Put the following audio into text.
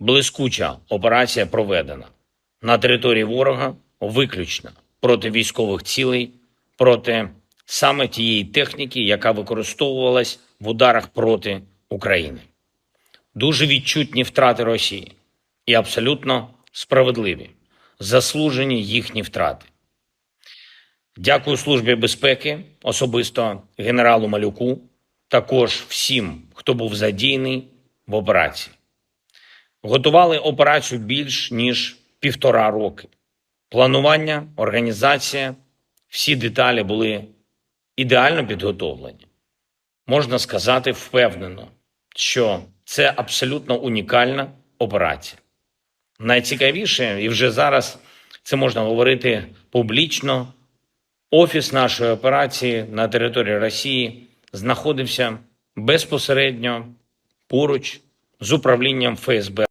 блискуча операція проведена на території ворога виключно проти військових цілей, проти саме тієї техніки, яка використовувалась в ударах проти України. Дуже відчутні втрати Росії і абсолютно справедливі, заслужені їхні втрати. Дякую Службі безпеки, особисто генералу Малюку, також всім, хто був задіяний в операції. Готували операцію більш ніж півтора роки. Планування, організація, всі деталі були ідеально підготовлені. Можна сказати впевнено, що це абсолютно унікальна операція. Найцікавіше, і вже зараз це можна говорити публічно. Офіс нашої операції на території Росії знаходився безпосередньо поруч з управлінням ФСБ